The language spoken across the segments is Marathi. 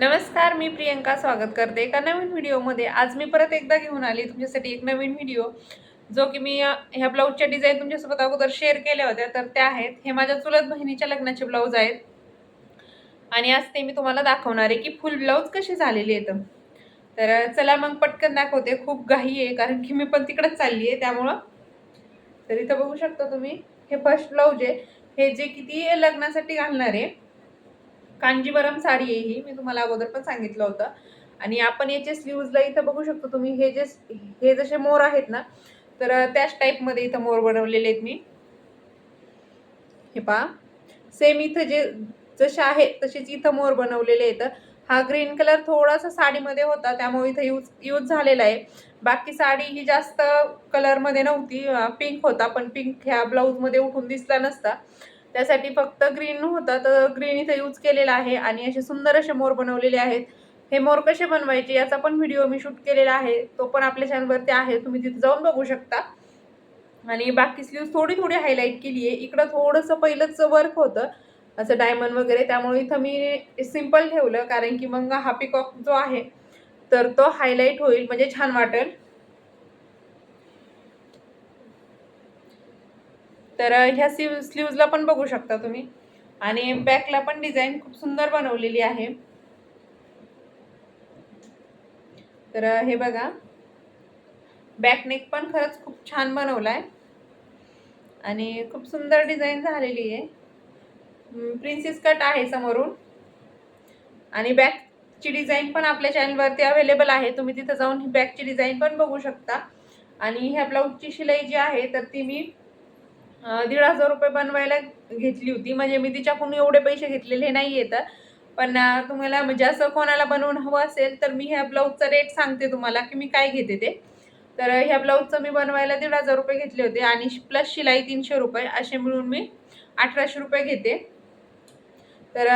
नमस्कार मी प्रियंका स्वागत करते एका नवीन व्हिडिओमध्ये. आज मी परत एकदा घेऊन आली तुमच्यासाठी एक नवीन व्हिडिओ जो की मी ह्या ब्लाऊजच्या डिझाईन तुमच्यासोबत अगोदर शेअर केल्या होत्या. तर त्या आहेत. हे माझ्या चुलत बहिणीच्या लग्नाचे ब्लाऊज आहेत. आणि आज ते मी तुम्हाला दाखवणार आहे की फुल ब्लाऊज कसे झालेले आहेत तर चला मग पटकन दाखवते. खूप घाई आहे कारण की मी पण तिकडंच चालली आहे त्यामुळं. तर इथं बघू शकता तुम्ही हे फर्स्ट ब्लाऊज आहे. हे जे किती लग्नासाठी घालणार आहे कांजीवरम साडी आहे ही. मी तुम्हाला अगोदर पण सांगितलं होतं. आणि आपण याचे स्लीव्हजला इथं बघू शकतो तुम्ही हे जे हे जसे मोर आहेत ना तर त्याच टाईपमध्ये इथं मोर बनवलेले आहेत मी. हे पहा. सेम इथं जे जसे आहेत तसेच इथं मोर बनवलेले आहेत. हा ग्रीन कलर थोडासा साडीमध्ये होता त्यामुळे इथं यूज यूज झालेला आहे. बाकी साडी ही जास्त कलरमध्ये नव्हती. पिंक होता पण पिंक ह्या ब्लाऊजमध्ये उठून दिसला नसता. त्यासाठी फक्त ग्रीन होता तर ग्रीन इथं यूज केलेला आहे आणि असे सुंदर असे मोर बनवलेले आहेत. हे मोर कसे बनवायचे याचा पण व्हिडिओ मी शूट केलेला आहे. तो पण आपल्या चॅनलवरती आहे तुम्ही तिथे जाऊन बघू शकता. आणि बाकी स्लीव्ह थोडी थोडी हायलाईट केली आहे. इकडं थोडंसं पहिलंच वर्क होतं असं डायमंड वगैरे. त्यामुळे इथं मी सिंपल ठेवलं कारण की मग हा पिकॉक जो आहे तर तो हायलाईट होईल म्हणजे छान वाटेल. तर ह्या स्लीव स्लीव्जला पण बघू शकता तुम्ही. आणि बॅकला पण डिझाईन खूप सुंदर बनवलेली आहे. तर हे बघा. बॅकनेक पण खरंच खूप छान बनवला आहे आणि खूप सुंदर डिझाईन झालेली आहे. प्रिन्सेस कट आहे समोरून. आणि बॅकची डिझाईन पण आपल्या चॅनलवरती अवेलेबल आहे. तुम्ही तिथं जाऊन ही बॅकची डिझाईन पण बघू शकता. आणि ह्या ब्लाऊजची शिलाई जी आहे तर ती मी दीड हजार रुपये बनवायला घेतली होती. म्हणजे मी तिच्याकडून एवढे पैसे घेतलेले नाही येत पण तुम्हाला म्हणजे असं कोणाला बनवून हवं असेल तर मी ह्या ब्लाऊजचा रेट सांगते तुम्हाला की मी काय घेते ते. तर ह्या ब्लाऊजचं मी बनवायला दीड हजार रुपये घेतले होते आणि प्लस शिलाई तीनशे रुपये असे मिळून मी अठराशे रुपये घेते. तर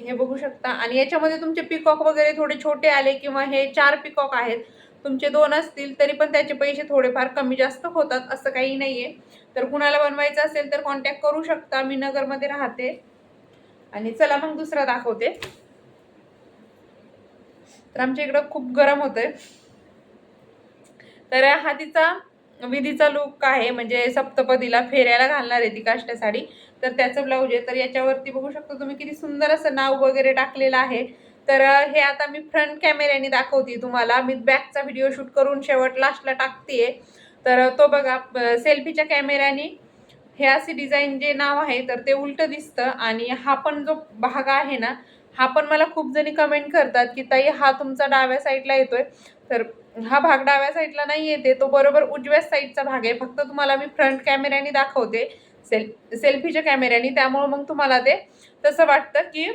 हे बघू शकता. आणि याच्यामध्ये तुमचे पिकॉक वगैरे थोडे छोटे आले किंवा हे चार पिकॉक आहेत. तुमचे दोन असतील तरी पण त्याचे पैसे थोडेफार कमी जास्त होतात असं काही नाही आहे तर कुणाला बनवायचं असेल तर कॉन्टॅक्ट करू शकता मी नगरमध्ये राहते. आणि चला मग दुसरा दाखवते. तर आमच्या इकडं खूप गरम होतंय. तर हा तिचा विधीचा लुक आहे म्हणजे सप्तपदीला फेऱ्याला घालणार आहे ती काष्टा साडी. तर त्याचं ब्लाऊज आहे. तर याच्यावरती बघू शकता तुम्ही किती सुंदर असं नाव वगैरे टाकलेलं आहे. तर हे आता मी फ्रंट कॅमेऱ्याने दाखवते तुम्हाला. मी बॅकचा व्हिडिओ शूट करून शेवट लास्टला टाकते तर तो बघा सेल्फीच्या कॅमेऱ्याने हे असे डिझाईन जे नाव आहे तर ते उलटं दिसतं आणि हा पण जो भाग आहे ना हा पण मला खूप जणी कमेंट करतात की ताई हा तुमचा डाव्या साईडला येतोय. तर हा भाग डाव्या साईडला नाही येते तो बरोबर उजव्या साईडचा भाग आहे. फक्त तुम्हाला मी फ्रंट कॅमेऱ्याने दाखवते सेल सेल्फीच्या कॅमेऱ्याने त्यामुळं मग तुम्हाला ते तसं वाटतं की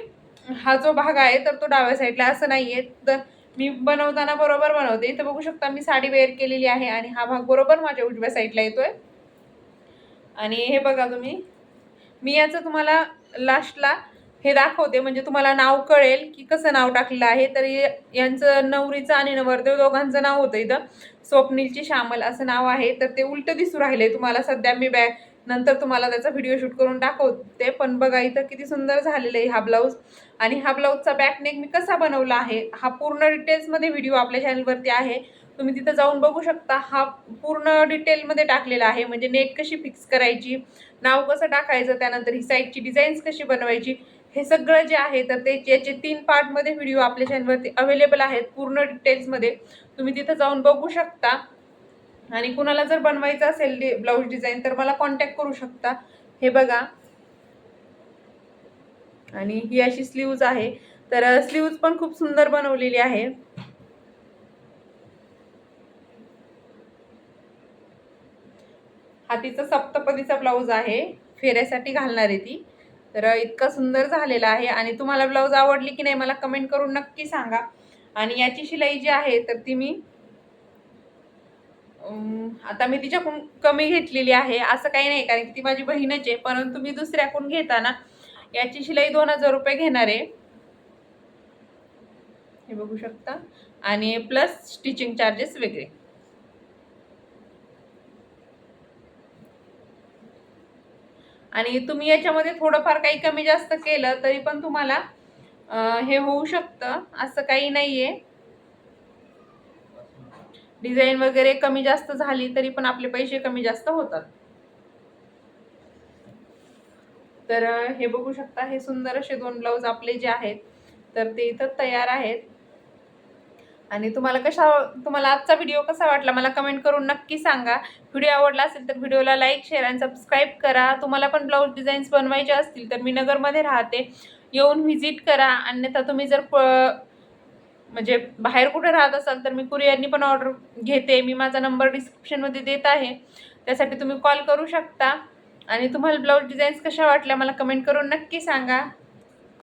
हा जो भाग आहे तर तो डाव्या साईडला असं नाही आहे तर मी बनवताना बरोबर बनवते. इथं बघू शकता मी साडी वेअर केलेली आहे आणि हा भाग बरोबर माझ्या उजव्या साईडला येतोय. आणि हे बघा तुम्ही. मी याचं तुम्हाला लास्टला हे दाखवते. म्हणजे तुम्हाला नाव कळेल की कसं नाव टाकलेलं आहे. तर यांचं नवरीचं आणि नवरदेव दोघांचं नाव होतं इथं. स्वप्नीलची श्यामल असं नाव आहे. तर ते उलटं दिसू राहिले तुम्हाला. सध्या मी बॅ नंतर तुम्हाला त्याचा व्हिडिओ शूट करून दाखवते. पण बघा इथं किती सुंदर झालेलं आहे हा ब्लाऊज आणि हा ब्लाऊजचा बॅकनेक मी कसा बनवला आहे हा पूर्ण डिटेल्समध्ये व्हिडिओ आपल्या चॅनलवरती आहे. तुम्ही तिथं जाऊन बघू शकता हा पूर्ण डिटेलमध्ये टाकलेला आहे. म्हणजे नेट कशी फिक्स करायची नाव कसं टाकायचं त्यानंतर ही साईडची डिझाईन्स कशी बनवायची हे सगळं जे आहे तर ते याचे तीन पार्टमध्ये व्हिडिओ आपल्या चॅनलवरती अवेलेबल आहेत पूर्ण डिटेल्समध्ये तुम्ही तिथं जाऊन बघू शकता. आणि कुणाला जर बनवायचं असेल ब्लाऊज डिझाईन तर मला कॉन्टॅक्ट करू शकता. हे बघा. आणि ही अशी स्लीव्ज आहे. तर स्लीव्ज पण खूप सुंदर बनवलेली आहे. हा तिचा सप्तपदीचा ब्लाऊज आहे. फेऱ्यासाठी घालणार आहे ती. तर इतका सुंदर झालेला आहे. आणि तुम्हाला ब्लाऊज आवडली की नाही मला कमेंट करून नक्की सांगा. आणि याची शिलाई जी आहे तर ती मी आता मी तिच्याकडून कमी घेतलेली आहे असं काही नाही कारण की ती माझी बहीणच आहे परंतु मी दुसऱ्याकडून घेताना याची शिलाई दोन हजार रुपये घेणार आहे. हे बघू शकता. आणि प्लस स्टिचिंग चार्जेस वेगळे. आणि तुम्ही याच्यामध्ये थोडंफार काही कमी जास्त केलं तरी पण तुम्हाला हे होऊ शकतं असं काही नाही आहे डिझाईन वगैरे कमी जास्त झाली तरी पण आपले पैसे कमी जास्त होतात. तर हे बघू शकता हे सुंदर असे दोन ब्लाऊज आपले जे आहेत तर ते इथं तयार आहेत. आणि तुम्हाला कशा तुम्हाला आजचा व्हिडिओ कसा वाटला मला कमेंट करून नक्की सांगा. व्हिडिओ आवडला असेल तर व्हिडिओला लाईक शेअर आणि सबस्क्राईब करा. तुम्हाला पण ब्लाऊज डिझाईन्स बनवायचे असतील तर मी नगरमध्ये राहते. येऊन व्हिजिट करा. अन्यथा तुम्ही जर प- म्हणजे बाहेर कुठे राहत असाल तर मी कुरिअरनी पण ऑर्डर घेते. मी माझा नंबर डिस्क्रिप्शनमध्ये देत आहे. त्यासाठी तुम्ही कॉल करू शकता. आणि तुम्हाला ब्लाऊज डिझाईन्स कशा वाटल्या मला कमेंट करून नक्की सांगा.